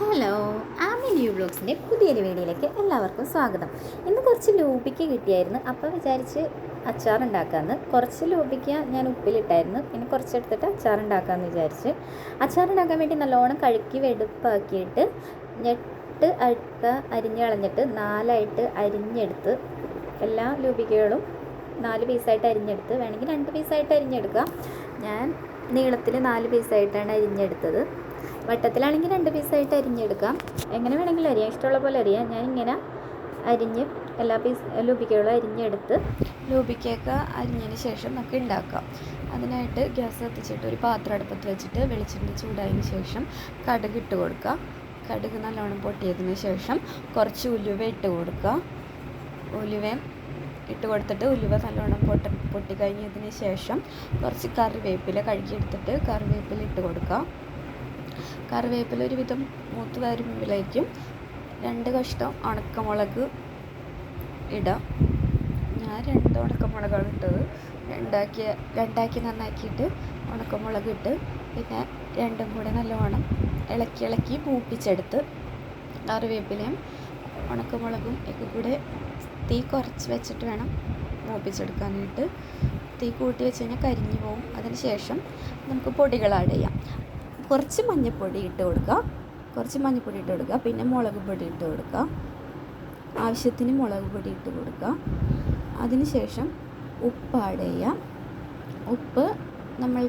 Hello Ami new ബ്ലോഗ്സിന്റെ പുതിയൊരു വീഡിയോയിലേക്ക് എല്ലാവർക്കും സ്വാഗതം. ഇന്ന് കുറച്ച് ലൂപ്പിക്ക് കിട്ടിയായിരുന്നു അപ്പോൾ വിചാരിച്ച് അച്ചാർ ഉണ്ടാക്കാമെന്ന് കുറച്ച് ലൂപ്പിക്ക ഞാൻ ഉപ്പിലിട്ടായിരുന്നു പിന്നെ കുറച്ചെടുത്തിട്ട് അച്ചാർ ഉണ്ടാക്കാമെന്ന് വിചാരിച്ച്. അച്ചാർ ഉണ്ടാക്കാൻ വേണ്ടി നല്ലോണം കഴുക്കി വെടുപ്പാക്കിയിട്ട് ഞെട്ട് അടുത്ത അരിഞ്ഞ് കളഞ്ഞിട്ട് നാലായിട്ട് അരിഞ്ഞെടുത്ത് എല്ലാ ലൂപ്പിക്കകളും നാല് പീസായിട്ട് അരിഞ്ഞെടുത്ത്. വേണമെങ്കിൽ രണ്ട് പീസായിട്ട് അരിഞ്ഞെടുക്കാം. ഞാൻ നീളത്തിൽ നാല് പീസായിട്ടാണ് അരിഞ്ഞെടുത്തത്. വട്ടത്തിലാണെങ്കിൽ രണ്ട് പീസായിട്ട് അരിഞ്ഞെടുക്കാം. എങ്ങനെ വേണമെങ്കിലും അരിയാം. ഇഷ്ടമുള്ള പോലെ അരിയാം. ഞാൻ ഇങ്ങനെ അരിഞ്ഞ് എല്ലാ പീസ് ലൂബിക്കകളും അരിഞ്ഞെടുത്ത് ലൂബിക്കയൊക്കെ അരിഞ്ഞതിന് ശേഷം നമുക്ക് ഉണ്ടാക്കാം. അതിനായിട്ട് ഗ്യാസ് കത്തിച്ചിട്ട് ഒരു പാത്രം അടുപ്പത്ത് വെച്ചിട്ട് വെളിച്ചെണ്ണ ചൂടായതിന് ശേഷം കടുക് ഇട്ട് കൊടുക്കുക കടുക് നല്ലോണം പൊട്ടിയതിന് ശേഷം കുറച്ച് ഉലുവ ഇട്ട് കൊടുക്കുക ഉലുവയും ഇട്ട് കൊടുത്തിട്ട് ഉലുവ നല്ലോണം പൊട്ട പൊട്ടിക്കഴിഞ്ഞതിന് ശേഷം കുറച്ച് കറിവേപ്പില കഴുകിയെടുത്തിട്ട് കറിവേപ്പില ഇട്ട് കൊടുക്കുക. കറിവേപ്പില ഒരുവിധം മൂത്ത് വരുമ്പോഴേക്കും രണ്ട് കഷ്ണം ഉണക്കമുളക് ഇടാം ഞാൻ രണ്ട് ഉണക്കമുളകാണ് ഇട്ടത്. രണ്ടാക്കി രണ്ടാക്കി നന്നാക്കിയിട്ട് ഉണക്കമുളക് ഇട്ട് പിന്നെ രണ്ടും കൂടെ നല്ലവണ്ണം ഇളക്കി ഇളക്കി മൂപ്പിച്ചെടുത്ത് കറിവേപ്പിലയും ഉണക്കമുളകും ഒക്കെ കൂടെ തീ കുറച്ച് വെച്ചിട്ട് വേണം മൂപ്പിച്ചെടുക്കാനായിട്ട്. തീ കൂട്ടി വെച്ച് കഴിഞ്ഞാൽ കരിഞ്ഞു പോകും അതിന് ശേഷം നമുക്ക് പൊടികൾ ആഡ് ചെയ്യാം. കുറച്ച് മഞ്ഞൾപ്പൊടി ഇട്ട് കൊടുക്കുക. കുറച്ച് മഞ്ഞൾപ്പൊടി ഇട്ട് കൊടുക്കുക. പിന്നെ മുളക് പൊടി ഇട്ട് കൊടുക്കുക. ആവശ്യത്തിന് മുളക് പൊടി ഇട്ട് കൊടുക്കുക. അതിന് ശേഷം ഉപ്പ് ആഡ് ചെയ്യാം. ഉപ്പ് നമ്മൾ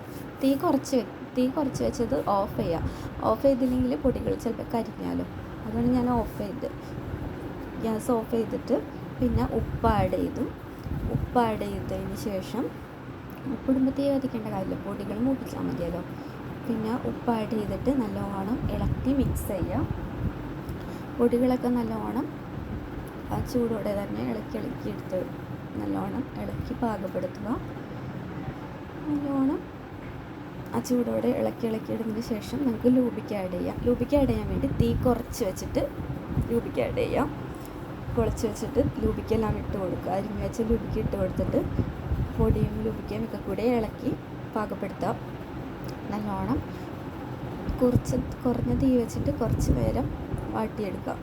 തീ കുറച്ച് തീ കുറച്ച് വെച്ചത് ഓഫ് ചെയ്യാം. ഓഫ് ചെയ്തില്ലെങ്കിൽ പൊടികൾ ചിലപ്പോൾ കരിഞ്ഞാലും. അതുകൊണ്ട് ഞാൻ ഓഫ് ചെയ്ത് ഗ്യാസ് ഓഫ് ചെയ്തിട്ട് പിന്നെ ഉപ്പ് ആഡ് ചെയ്തു. ഉപ്പ് ആഡ് ചെയ്തതിന് ശേഷം ഉപ്പിടുമ്പോൾ തീ കത്തിക്കേണ്ട കാര്യമില്ല. പൊടികൾ മൂപ്പിച്ചാൽ മതിയല്ലോ. പിന്നെ ഉപ്പ് ആഡ് ചെയ്തിട്ട് നല്ലോണം ഇളക്കി മിക്സ് ചെയ്യാം പൊടികളൊക്കെ നല്ലോണം ആ ചൂടോടെ തന്നെ ഇളക്കി ഇളക്കി എടുത്ത് നല്ലോണം ഇളക്കി പാകപ്പെടുത്തുക. നല്ലോണം ആ ചൂടോടെ ഇളക്കി ഇളക്കി ഇടുന്നതിന് ശേഷം നമുക്ക് ലൂബിക്ക് ആഡ് ചെയ്യാം. ലൂബിക്ക് ആഡ് ചെയ്യാൻ വേണ്ടി തീ കുറച്ച് വെച്ചിട്ട് ലൂബിക്ക് ആഡ് ചെയ്യാം. കുളച്ച് വെച്ചിട്ട് ലൂബിക്കെല്ലാം ഇട്ട് കൊടുക്കുക. അരിഞ്ഞ് ലൂബിക്ക് ഇട്ട് കൊടുത്തിട്ട് പൊടിയും ലൂബിക്കയും ഒക്കെ കൂടെ ഇളക്കി പാകപ്പെടുത്താം. നല്ലോണം കുറച്ച് കുറഞ്ഞ തീ വെച്ചിട്ട് കുറച്ച് നേരം വാട്ടിയെടുക്കാം.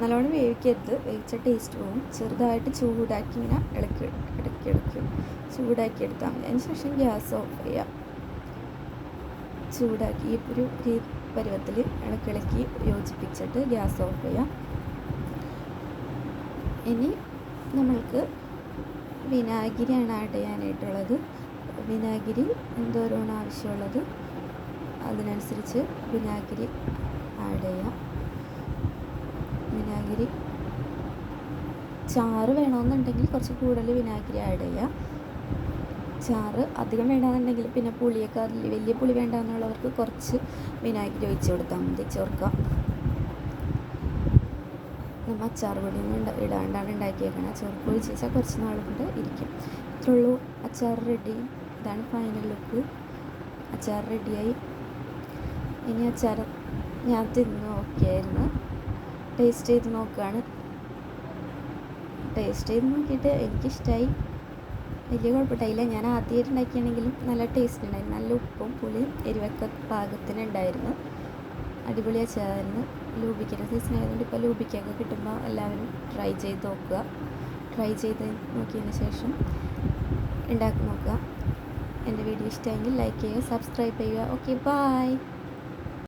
നല്ലോണം വേവിക്കരുത്. വേവിച്ച ടേസ്റ്റ് പോകും ചെറുതായിട്ട് ചൂടാക്കി ഇങ്ങനെ ഇളക്കി ഇടയ്ക്ക് ഇടയ്ക്ക് ചൂടാക്കി എടുത്താൽ മതി. അതിന് ശേഷം ഗ്യാസ് ഓഫ് ചെയ്യാം ചൂടാക്കി ഒരു പരുവത്തിൽ ഇളക്കിളക്കി യോജിപ്പിച്ചിട്ട് ഗ്യാസ് ഓഫ് ചെയ്യാം ഇനി നമ്മൾക്ക് വിനാഗിരിയാണ് ആഡ് ചെയ്യാനായിട്ടുള്ളത് വിനാഗിരി എന്തോരമാണ് ആവശ്യമുള്ളത്? അതിനനുസരിച്ച് വിനാഗിരി ആഡ് ചെയ്യാം വിനാഗിരി ചാറ് വേണമെന്നുണ്ടെങ്കിൽ കുറച്ച് കൂടുതൽ വിനാഗിരി ആഡ് ചെയ്യാം ചാറ് അധികം വേണമെന്നുണ്ടെങ്കിൽ പിന്നെ പുളിയൊക്കെ വലിയ പുളി വേണ്ടാന്നുള്ളവർക്ക് കുറച്ച് വിനാഗിരി ഒഴിച്ച് കൊടുത്താൽ മതി. ചേർക്കാം. നമ്മൾ അച്ചാർ പൊടിയൊന്നും ഇടാണ്ടാണ് ഉണ്ടാക്കിയേക്കണം. അച്ചാർ പൊടി വെച്ചാൽ കുറച്ച് നാൾ കൊണ്ട് ഇരിക്കും. ഇത്രയുള്ളൂ അച്ചാർ റെഡി ഇതാണ് ഫൈനൽ ലുക്ക് അച്ചാർ റെഡിയായി ഇനി അച്ചാർ ഞാൻ തിന്ന് നോക്കിയായിരുന്നു ടേസ്റ്റ് ചെയ്ത് നോക്കുകയാണ് ടേസ്റ്റ് ചെയ്ത് നോക്കിയിട്ട് എനിക്കിഷ്ടമായി വലിയ കുഴപ്പമില്ല ഞാൻ ആദ്യമായിട്ട് ഉണ്ടാക്കിയാണെങ്കിലും നല്ല ടേസ്റ്റ് ഉണ്ടായിരുന്നു. നല്ല ഉപ്പും പുളിയും എരിവൊക്കെ പാകത്തിന് ഉണ്ടായിരുന്നു ചേർന്ന് ലൂബിക്കയുടെ സീസൺ ആയതുകൊണ്ട് ഇപ്പോൾ ലൂബിക്കൊക്കെ കിട്ടുമ്പോൾ എല്ലാവരും ട്രൈ ചെയ്ത് നോക്കുക. ട്രൈ ചെയ്ത് നോക്കിയതിന് ശേഷം ഉണ്ടാക്കി നോക്കുക. എന്റെ വീഡിയോ ഇഷ്ടമെങ്കിൽ ലൈക്ക് ചെയ്യുക സബ്സ്ക്രൈബ് ചെയ്യുക. Okay bye